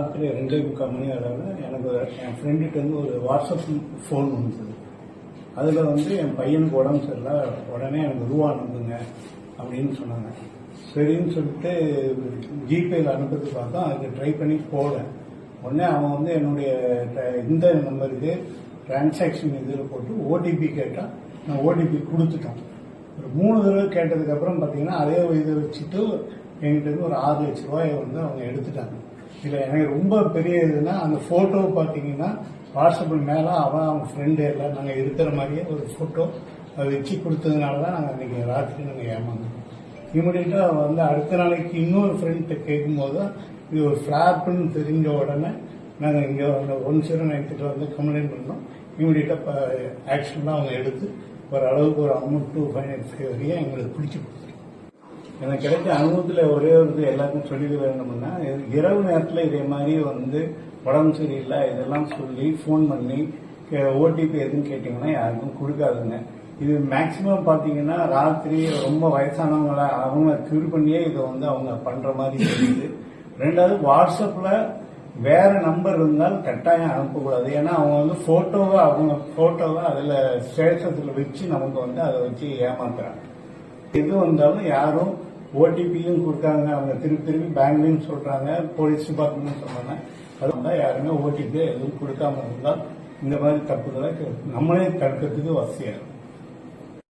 ராத்திரி ரெண்டே முக்கால் மணி அளவில் எனக்கு என் ஃப்ரெண்டுகிட்டேருந்து ஒரு வாட்ஸ்அப் ஃபோன் வந்தது அதில் வந்து என் பையனுக்கு உடம்பு சரியில்லை. உடனே எனக்கு ரூபா அனுப்புங்க அப்படின்னு சொன்னாங்க. சரின்னு சொல்லிட்டு ஜிபேயில் அனுப்புறது பார்த்தா அதுக்கு ட்ரை பண்ணி போகல உடனே அவன் வந்து என்னுடைய ட- இந்த நம்பருக்கு டிரான்சாக்ஷன் இதில் போட்டு ஓடிபி கேட்டால் நான் ஓடிபி கொடுத்துட்டோம் ஒரு மூணு தடவை கேட்டதுக்கப்புறம் பார்த்தீங்கன்னா அதே இதை வச்சுட்டு என்கிட்ட ஒரு ஆறு லட்ச ரூபாயை வந்து அவங்க எடுத்துட்டாங்க. இதில் எனக்கு ரொம்ப பெரிய இதுன்னா அந்த ஃபோட்டோ பார்த்தீங்கன்னா வாட்ஸ்அப்பில் மேலே அவன் அவங்க ஃப்ரெண்டு எல்லாம் நாங்கள் இருக்கிற மாதிரியே ஒரு ஃபோட்டோ அதை வச்சு கொடுத்ததுனால தான் நாங்கள் அன்றைக்கி ராத்திரி நாங்கள் ஏமாந்தோம் இமீடியட்டாக வந்து அடுத்த நாளைக்கு இன்னொரு ஃப்ரெண்ட்கிட்ட கேட்கும்போது தான் இது ஒரு ஃப்ளாப்புன்னு தெரிஞ்ச உடனே நாங்கள் இங்கே வந்து ஒன் ஜீரோ நைன்கிட்ட வந்து கம்ப்ளைண்ட் பண்ணோம். இமீடியட்டாக ஆக்ஷன்லாம் அவங்க எடுத்து ஒரு அளவுக்கு ஒரு அமௌண்ட் டூ ஃபைவ் வரையும் எங்களுக்கு பிடிச்சி கொடுத்துருக்கோம் எனக்கு கிடைச்ச அனுபவத்தில் ஒரே ஒரு இது எல்லாருக்கும் சொல்லிக்க வேண்டும்னா இரவு நேரத்தில் இதே மாதிரி வந்து உடம்பு சரியில்லை இதெல்லாம் சொல்லி ஃபோன் பண்ணி ஓடிபி எதுன்னு கேட்டிங்கன்னா யாருக்கும் கொடுக்காதுங்க. இது மேக்சிமம் பார்த்தீங்கன்னா ராத்திரி ரொம்ப வயசானவங்கள அவங்க கியூர் பண்ணியே இதை வந்து அவங்க பண்ணுற மாதிரி தெரியுது ரெண்டாவது வாட்ஸ்அப்பில் வேற நம்பர் இருந்தால் கட்டாயம் அனுப்பக்கூடாது. ஏன்னா அவங்க வந்து ஃபோட்டோவை அவங்க ஃபோட்டோவை அதில் ஸ்டேட்டஸில் வச்சு நமக்கு வந்து அதை வச்சு ஏமாத்துறாங்க. எது வந்தாலும் யாரும் ஓடிபியும் கொடுத்தாங்க. அவங்க திருப்பி திருப்பி பேங்க்லையும் சொல்றாங்க. போலீஸ் டிபார்ட்மெண்ட் சொன்னாங்க அது யாருமே ஓடிபி எதுவும் கொடுக்காம இருந்தால் இந்த மாதிரி தப்புகளை நம்மளே தடுக்கிறதுக்கு வசதியாக இருக்கும்.